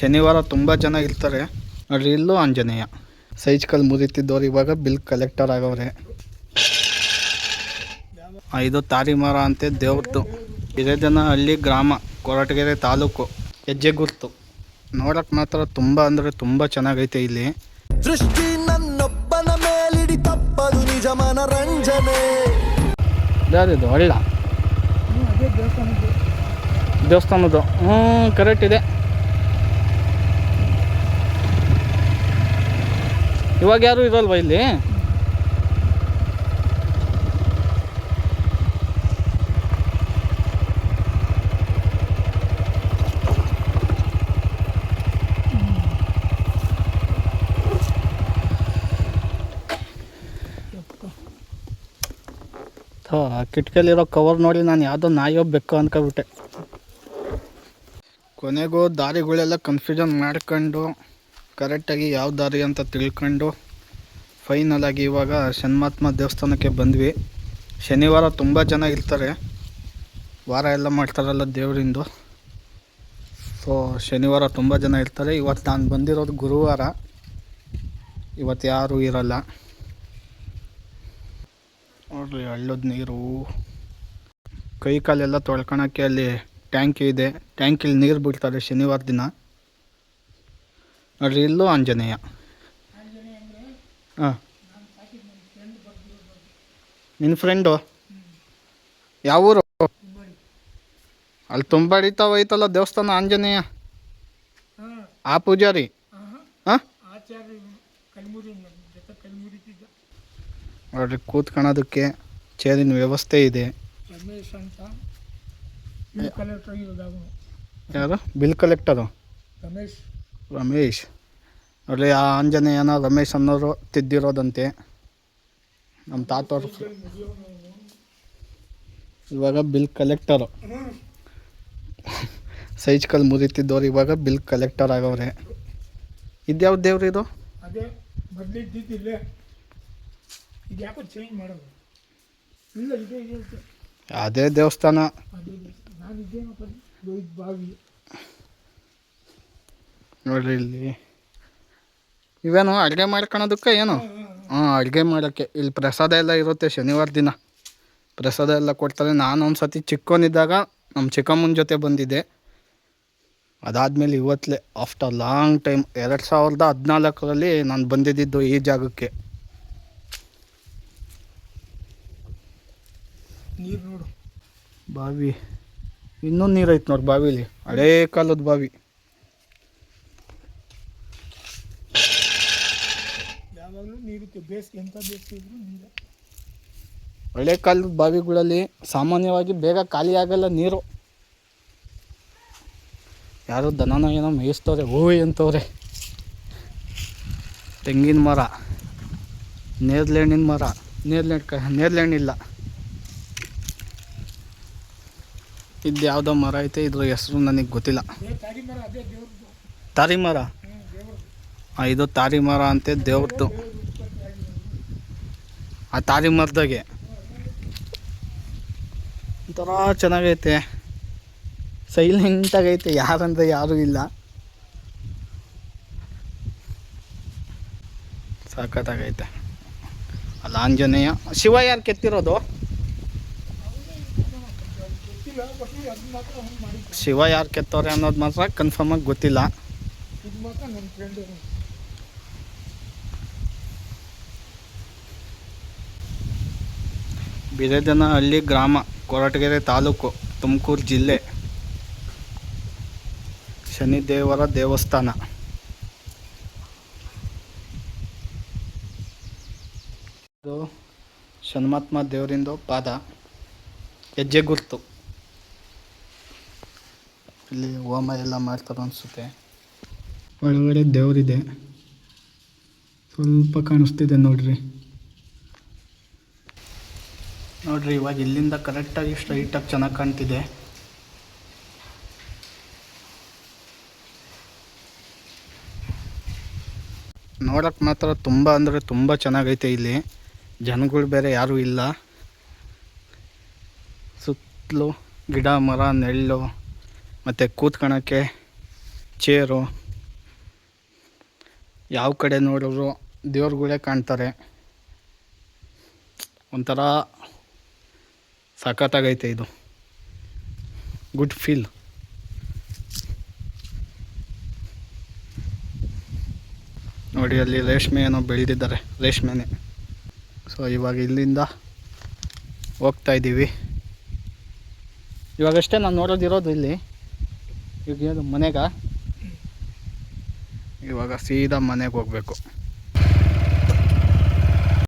ಶನಿವಾರ ತುಂಬ ಜನ ಇರ್ತಾರೆ. ನೋಡ್ರಿ ಇಲ್ಲೂ ಆಂಜನೇಯ. ಸೈಜ್ ಕಲ್ ಮುರಿತಿದ್ದವ್ರು ಇವಾಗ ಬಿಲ್ ಕಲೆಕ್ಟರ್ ಆಗವ್ರೆ. ಇದು ತಾರಿಮರ ಅಂತೆ ದೇವ್ರದ್ದು ಜನ ಹಳ್ಳಿ ಗ್ರಾಮ ಕೊರಟಗೆರೆ ತಾಲೂಕು. ಹೆಜ್ಜೆ ಗುರ್ತು. ನೋಡಕ್ ಮಾತ್ರ ತುಂಬ ಅಂದರೆ ತುಂಬ ಚೆನ್ನಾಗೈತೆ ಇಲ್ಲಿ. ದೃಷ್ಟಿ ನನ್ನೊಬ್ಬನ ಮೇಲಿಡಿ ತಪ್ಪದು ನಿಜ ಮನರಂಜನೆ. ಯಾರಿದು? ಹಳ್ಳ ದೇವಸ್ಥಾನದ್ದು. ಹ್ಞೂ ಕರೆಕ್ಟ್ ಇದೆ. ಇವಾಗ ಯಾರು ಇರಲ್ವಾ ಇಲ್ಲಿ? ಕಿಟಕಿಯಲ್ಲಿರೋ ಕವರ್ ನೋಡಿ ನಾನು ಯಾವುದೋ ನಾಯೋ ಬೆಕ್ಕು ಅಂದ್ಕೊಬಿಟ್ಟೆ ಕೊನೆಗೂ ದಾರಿಗಳೆಲ್ಲ ಕನ್ಫ್ಯೂಷನ್ ಮಾಡ್ಕೊಂಡು ಕರೆಕ್ಟಾಗಿ ಯಾವ ದಾರಿ ಅಂತ ತಿಳ್ಕೊಂಡು ಫೈನಲ್ ಆಗಿ ಇವಾಗ ಶನ್ಮಾತ್ಮ ದೇವಸ್ಥಾನಕ್ಕೆ ಬಂದ್ವಿ. ಶನಿವಾರ ತುಂಬ ಜನ ಇರ್ತಾರೆ. ವಾರ ಎಲ್ಲ ಮಾಡ್ತಾರಲ್ಲ ದೇವರಿಂದು. ಸೊ ಶನಿವಾರ ತುಂಬ ಜನ ಇರ್ತಾರೆ. ಇವತ್ತು ನಾನು ಬಂದಿರೋದು ಗುರುವಾರ. ಇವತ್ತು ಯಾರೂ ಇರಲ್ಲ. ನೋಡ್ರಿ, ಹಳ್ಳದ ನೀರು. ಕೈ ಕಾಲೆಲ್ಲ ತೊಳ್ಕೊಳಕ್ಕೆ ಅಲ್ಲಿ ಟ್ಯಾಂಕಿ ಇದೆ. ಟ್ಯಾಂಕಿಲಿ ನೀರು ಬಿಡ್ತಾರೆ ಶನಿವಾರ ದಿನ. ನೋಡ್ರಿ, ಇಲ್ಲೂ ಆಂಜನೇಯ. ಹಾಂ ನಿನ್ನ ಫ್ರೆಂಡು ಯಾವ ಊರು? ಅಲ್ಲಿ ತುಂಬ ಅಡಿತಾವ ಐತಲ್ಲ ದೇವಸ್ಥಾನ ಆಂಜನೇಯ? ಆ ಪೂಜಾರಿ? ಹಾಂ ನೋಡ್ರಿ ಕೂತ್ಕೊಳ್ಳೋದಕ್ಕೆ ಚೇರಿನ ವ್ಯವಸ್ಥೆ ಇದೆ. ಯಾರು? Bill collector Ramesh Ramesh. ನೋಡಿ ಆ ಆಂಜನೇಯನ ರಮೇಶ್ ಅನ್ನೋರು ತಿದ್ದಿರೋದಂತೆ. ನಮ್ಮ ತಾತವ್ರ ಇವಾಗ ಬಿಲ್ ಕಲೆಕ್ಟರು. ಸೈಜ್ ಕಲ್ ಮುರಿತಿದ್ದವ್ರು ಇವಾಗ ಬಿಲ್ ಕಲೆಕ್ಟರ್ ಆಗವ್ರೆ. ಇದ್ಯಾವ ದೇವ್ರು ಇದು? ಅದೇ ಮೊದಲಿದ್ದಿದ್ದಿಲ್ಲೇ ಇದು ಯಾಕೋ ಚೇಂಜ್ ಮಾಡೋದು ಇಲ್ಲ ಇದೇ ಇದೆ ಇದೆ. ಅದೇ ದೇವಸ್ಥಾನ ಅದೇ ಇದೆ. ನಾನು ಇದ್ದೇನಪ್ಪ ಇದು ಬಾವಿ ನೋಡ್ರಿ ಇಲ್ಲಿ. ಇವೇನು ಅಡುಗೆ ಮಾಡ್ಕೊಳೋದಕ್ಕೆ ಏನು? ಹಾಂ ಅಡುಗೆ ಮಾಡೋಕ್ಕೆ. ಇಲ್ಲಿ ಪ್ರಸಾದ ಎಲ್ಲ ಇರುತ್ತೆ ಶನಿವಾರ ದಿನ. ಪ್ರಸಾದ ಎಲ್ಲ ಕೊಡ್ತಾರೆ. ನಾನು ಒಂದು ಸತಿ ಚಿಕ್ಕವನಿದ್ದಾಗ ನಮ್ಮ ಚಿಕ್ಕಮ್ಮನ ಜೊತೆ ಬಂದಿದ್ದೆ. ಅದಾದಮೇಲೆ ಇವತ್ತಲೇ ಆಫ್ಟರ್ ಲಾಂಗ್ ಟೈಮ್ ಎರಡು ಸಾವಿರದ ಹದಿನಾಲ್ಕರಲ್ಲಿ ನಾನು ಬಂದಿದ್ದಿದ್ದು ಈ ಜಾಗಕ್ಕೆ. ನೀರು ನೋಡು. ಬಾವಿ. ಇನ್ನೂ ನೀರೈತೆ ನೋಡಿ ಬಾವಿಲಿ. ಹಳೇ ಕಾಲದ ಬಾವಿ. ಬೇಸಿಗೆ ಎಂಥ ಬೇಸಿಗೆ ಇದ್ರು ನೀರು. ಹಳೆ ಕಾಲದ ಬಾವಿಗಳಲ್ಲಿ ಸಾಮಾನ್ಯವಾಗಿ ಬೇಗ ಖಾಲಿ ಆಗಲ್ಲ ನೀರು. ಯಾರು ದನನ ಏನೋ ಮೇಯಿಸ್ತವ್ರೆ ಓಯ್ ಅಂತವ್ರೆ. ತೆಂಗಿನ ಮರ ನೇರ್ಲೆಣ್ಣಿನ ಮರ ನೇರ್ಲೆಣ್ ಕ ನೇರ್ಲೆಹಣ್ಣಿಲ್ಲ ಇದು ಯಾವುದೋ ಮರ ಐತೆ ಇದ್ರ ಹೆಸರು ನನಗೆ ಗೊತ್ತಿಲ್ಲ. ತಾರಿ ಮರ ಇದು ತಾರಿ ಮರ ಅಂತೆ ದೇವ್ರದ್ದು ಆ ತಾರಿ ಮರದಾಗೆ. ಒಂಥರ ಚೆನ್ನಾಗೈತೆ. ಸೈಲೆಂಟಾಗೈತೆ, ಯಾರಂದ್ರೆ ಯಾರೂ ಇಲ್ಲ. ಸಖತ್ತಾಗೈತೆ ಅಲ್ಲ, ಆಂಜನೇಯ, ಶಿವ ಯಾರು ಕೆತ್ತಿರೋದು? ಶಿವ ಯಾರು ಕೆತ್ತವ್ರೆ ಅನ್ನೋದು ಮಾತ್ರ ಕನ್ಫರ್ಮಾಗಿ ಗೊತ್ತಿಲ್ಲ ಇದು ಮಾತ್ರ ನನ್ನ ಫ್ರೆಂಡು ಬಿರೇದನಹಳ್ಳಿ ಗ್ರಾಮ, ಕೊರಟಗೆರೆ ತಾಲೂಕು, ತುಮಕೂರು ಜಿಲ್ಲೆ. ಶನಿದೇವರ ದೇವಸ್ಥಾನ. ಇದು ಶನ್ಮಾತ್ಮ ದೇವರಿಂದ ಪಾದ. ಹೆಜ್ಜೆ ಗುರ್ತು. ಇಲ್ಲಿ ಹೋಮ ಎಲ್ಲ ಮಾಡ್ತಾರೆ ಅನಿಸುತ್ತೆ. ಒಳಗಡೆ ದೇವರಿದೆ. ಸ್ವಲ್ಪ ಕಾಣಿಸ್ತಿದೆ ನೋಡ್ರಿ. ನೋಡ್ರಿ, ಇವಾಗ ಇಲ್ಲಿಂದ ಕರೆಕ್ಟಾಗಿ ಸ್ಟ್ರೈಟಾಗಿ ಚೆನ್ನಾಗಿ ಕಾಣ್ತಿದೆ. ನೋಡಕ್ಕೆ ಮಾತ್ರ ತುಂಬ ಅಂದರೆ ತುಂಬ ಚೆನ್ನಾಗೈತೆ ಇಲ್ಲಿ. ಜನಗಳು ಬೇರೆ ಯಾರೂ ಇಲ್ಲ. ಸುತ್ತಲೂ ಗಿಡ, ಮರ ನೆಳ್ಳು ಮತ್ತು ಕೂತ್ಕೊಳಕ್ಕೆ ಚೇರು. ಯಾವ ಕಡೆ ನೋಡಿದ್ರು ದೇವ್ರುಗಳೇ ಕಾಣ್ತಾರೆ. ಒಂಥರ ಸಖತ್ತಾಗೈತೆ ಇದು. ಗುಡ್ ಫೀಲ್ ನೋಡಿ, ಅಲ್ಲಿ ರೇಷ್ಮೆ ಏನೋ ಬೆಳೆದಿದ್ದಾರೆ, ರೇಷ್ಮೆನೆ. ಸೊ ಇವಾಗ ಇಲ್ಲಿಂದ ಹೋಗ್ತಾ ಇದ್ದೀವಿ. ಇವಾಗಷ್ಟೇ ನಾನು ನೋಡೋದಿರೋದು ಇಲ್ಲಿ. ಈಗ ಮನೆಗ? ಇವಾಗ ಸೀದಾ ಮನೆಗೆ ಹೋಗ್ಬೇಕು.